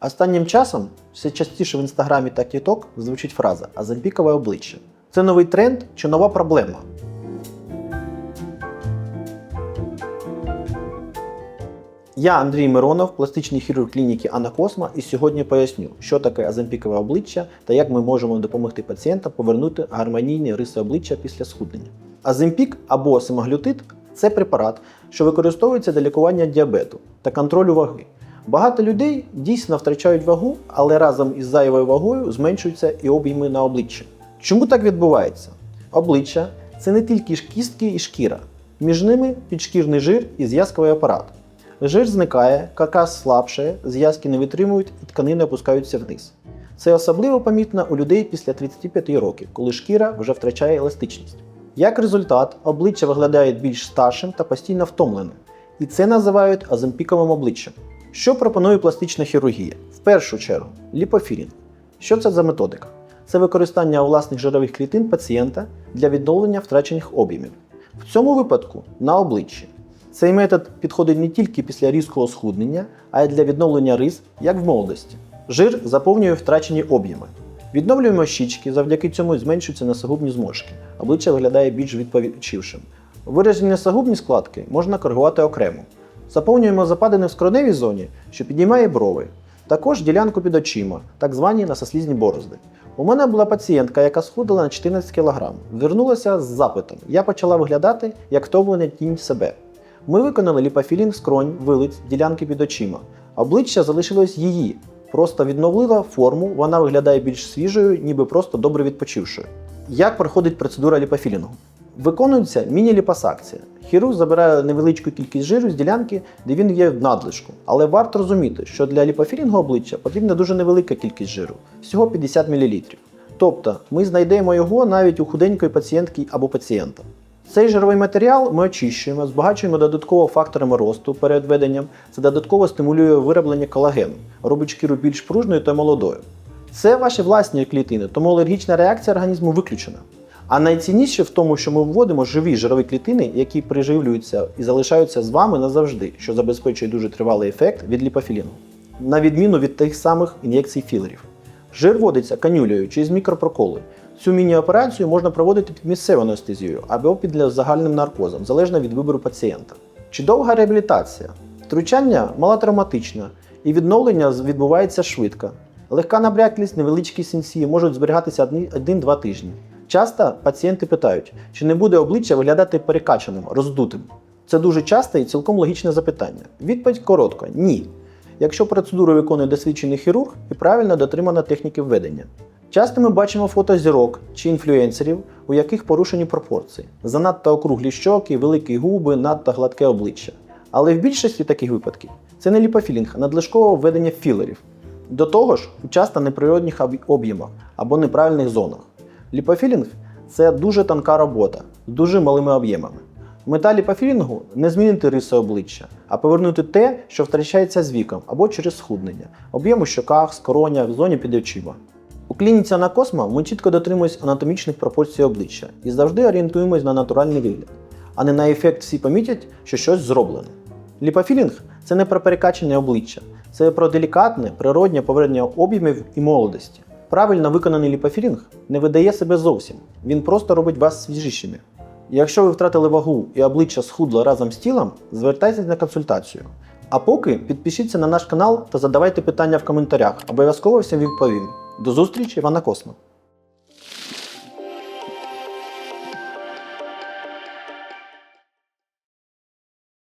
Останнім часом все частіше в інстаграмі та TikTok звучить фраза Азампікове обличчя. Це новий тренд чи нова проблема? Я Андрій Миронов, пластичний хірург клініки Анна Косма, і сьогодні поясню, що таке азампікове обличчя та як ми можемо допомогти пацієнтам повернути гармонійні риси обличчя після схуднення. Аземпік або семаглютид це препарат, що використовується для лікування діабету та контролю ваги. Багато людей дійсно втрачають вагу, але разом із зайвою вагою зменшуються і обійми на обличчі. Чому так відбувається? Обличчя це не тільки кістки і шкіра, між ними підшкірний жир і зв'язковий апарат. Жир зникає, каркас слабшає, зв'язки не витримують і тканини опускаються вниз. Це особливо помітно у людей після 35 років, коли шкіра вже втрачає еластичність. Як результат, обличчя виглядає більш старшим та постійно втомленим, і це називають аземпіковим обличчям. Що пропонує пластична хірургія? В першу чергу ліпофілінг. Що це за методика? Це використання власних жирових клітин пацієнта для відновлення втрачених об'ємів. В цьому випадку на обличчі. Цей метод підходить не тільки після різкого схуднення, а й для відновлення рис, як в молодості. Жир заповнює втрачені об'єми. Відновлюємо щічки, завдяки цьому зменшуються носогубні зморшки. Обличчя виглядає більш відпочившим. Виражені носогубні складки можна коригувати окремо. Заповнюємо западини в скроневій зоні, що піднімає брови. Також ділянку під очима, так звані насослізні борозди. У мене була пацієнтка, яка схудла на 14 кг. Звернулася з запитом. Я почала виглядати як втомлена тінь себе. Ми виконали ліпофілінг скронь, вилиць, ділянки під очима. Обличчя залишилось її. Просто відновила форму, вона виглядає більш свіжою, ніби просто добре відпочившою. Як проходить процедура ліпофілінгу? Виконується міні-ліпосакція. Хірург забирає невеличку кількість жиру з ділянки, де він є в надлишку. Але варто розуміти, що для ліпофілінгу обличчя потрібна дуже невелика кількість жиру всього 50 мл. Тобто ми знайдемо його навіть у худенької пацієнтки або пацієнта. Цей жировий матеріал ми очищуємо, збагачуємо додатково факторами росту перед введенням. Це додатково стимулює вироблення колагену, робить шкіру більш пружною та молодою. Це ваші власні клітини, тому алергічна реакція організму виключена. А найцінніше в тому, що ми вводимо живі жирові клітини, які приживлюються і залишаються з вами назавжди, що забезпечує дуже тривалий ефект від ліпофіліну, на відміну від тих самих ін'єкцій філерів. Жир вводиться канюлею через мікропроколи. Цю міні-операцію можна проводити під місцевою анестезією або під загальним наркозом, залежно від вибору пацієнта. Чи довга реабілітація? Втручання малотравматичне і відновлення відбувається швидко. Легка набряклість, невеличкі синці можуть зберігатися 1-2 тижні. Часто пацієнти питають, чи не буде обличчя виглядати перекачаним, роздутим. Це дуже часте і цілком логічне запитання. Відповідь коротка ні. Якщо процедуру виконує досвідчений хірург і правильно дотримана техніки введення. Часто ми бачимо фото зірок чи інфлюенсерів, у яких порушені пропорції, занадто округлі щоки, великі губи, надто гладке обличчя. Але в більшості таких випадків це не ліпофілінг, а надлишкове введення філерів. До того ж, часто неприродних об'ємах або неправильних зонах. Ліпофілінг це дуже тонка робота з дуже малими об'ємами. Мета ліпофілінгу не змінити риси обличчя, а повернути те, що втрачається з віком або через схуднення, об'єм у щоках, скоронях, зоні під очима. У клініці Анакосма ми чітко дотримуємось анатомічних пропорцій обличчя і завжди орієнтуємось на натуральний вигляд, а не на ефект всі помітять, що щось зроблено. Ліпофілінг це не про перекачане обличчя, це про делікатне, природнє повернення об'ємів і молодості. Правильно виконаний ліпофілінг не видає себе зовсім, він просто робить вас свіжішими. Якщо ви втратили вагу і обличчя схудло разом з тілом, звертайтесь на консультацію. А поки підпишіться на наш канал та задавайте питання в коментарях, обов'язково всім відповім. До зустрічі в Анакосмо!